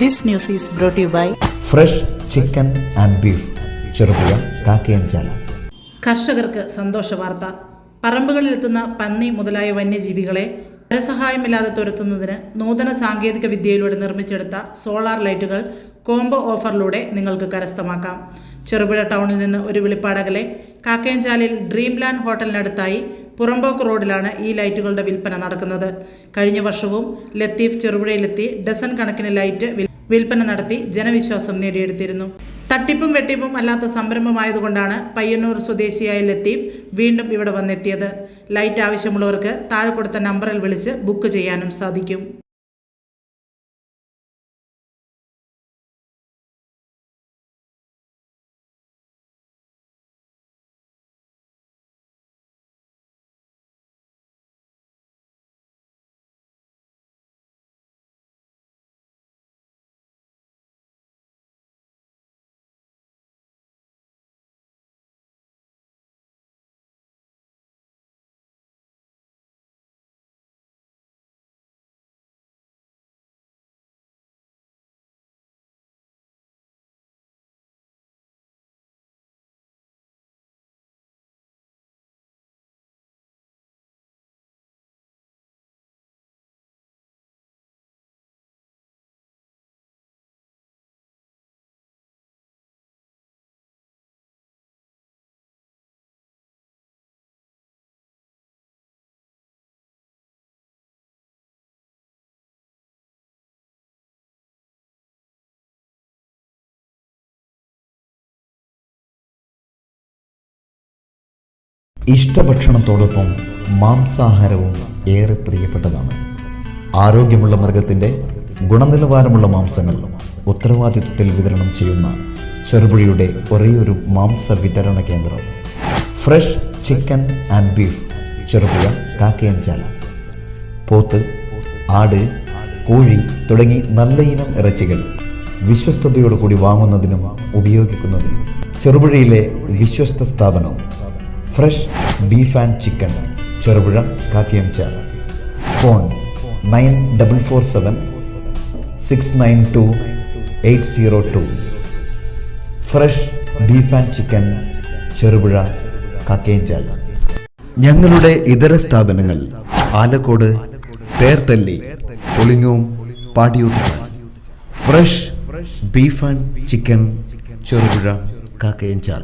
This news is brought you by by fresh chicken and beef Cherupuzha Kakkayanchal കർഷകർക്ക് സന്തോഷ വാർത്ത. പറമ്പുകളിലെത്തുന്ന പന്നി മുതലായ വന്യജീവികളെ ധനസഹായമില്ലാതെ തുരത്തുന്നതിന് നൂതന സാങ്കേതിക വിദ്യയിലൂടെ നിർമ്മിച്ചെടുത്ത സോളാർ ലൈറ്റുകൾ കോംബോ ഓഫറിലൂടെ നിങ്ങൾക്ക് കരസ്ഥമാക്കാം. ചെറുപുഴ ടൗണിൽ നിന്ന് ഒരു വിളിപ്പാടകലെ കാക്കയഞ്ചാലിൽ ഡ്രീം ലാൻഡ് ഹോട്ടലിനടുത്തായി പുറമ്പോക്ക് റോഡിലാണ് ഈ ലൈറ്റുകളുടെ വിൽപ്പന നടക്കുന്നത്. കഴിഞ്ഞ വർഷവും ലത്തീഫ് ചെറുപുഴയിലെത്തി ഡസൻ കണക്കിന് ലൈറ്റ് വിൽ- വിൽപ്പന നടത്തി ജനവിശ്വാസം നേടിയെടുത്തിരുന്നു. തട്ടിപ്പും വെട്ടിപ്പും അല്ലാത്ത സംരംഭമായതുകൊണ്ടാണ് പയ്യന്നൂർ സ്വദേശിയായ ലത്തീഫ് വീണ്ടും ഇവിടെ വന്നെത്തിയത്. ലൈറ്റ് ആവശ്യമുള്ളവർക്ക് താഴെ കൊടുത്ത നമ്പറിൽ വിളിച്ച് ബുക്ക് ചെയ്യാനും സാധിക്കും. ഇഷ്ടഭക്ഷണത്തോടൊപ്പം മാംസാഹാരവും ഏറെ പ്രിയപ്പെട്ടതാണ്. ആരോഗ്യമുള്ള മൃഗത്തിന്റെ ഗുണനിലവാരമുള്ള മാംസങ്ങൾ ഉത്തരവാദിത്വത്തിൽ വിതരണം ചെയ്യുന്ന ചെറുപുഴയുടെ ഒരേയൊരു മാംസ വിതരണ കേന്ദ്രം. Fresh chicken and beef Cherupuzha Kakkayanchal പോത്ത് ആട് കോഴി തുടങ്ങി നല്ല ഇനം ഇറച്ചികൾ വിശ്വസ്തയോടുകൂടി വാങ്ങുന്നതിനും ഉപയോഗിക്കുന്നതിനും ചെറുപുഴയിലെ വിശ്വസ്ത സ്ഥാപനം fresh beef and chicken Cherupuzha Kakkayamchal phone nine double four seven six nine two eight zero two. Fresh beef and chicken Cherupuzha Kakkayanchal ഞങ്ങളുടെ ഇതര സ്ഥാപനങ്ങൾ Alakode പേർത്തല്ലി Olingom പാടിയൂട്ട് fresh beef and chicken Cherupuzha Kakkayanchal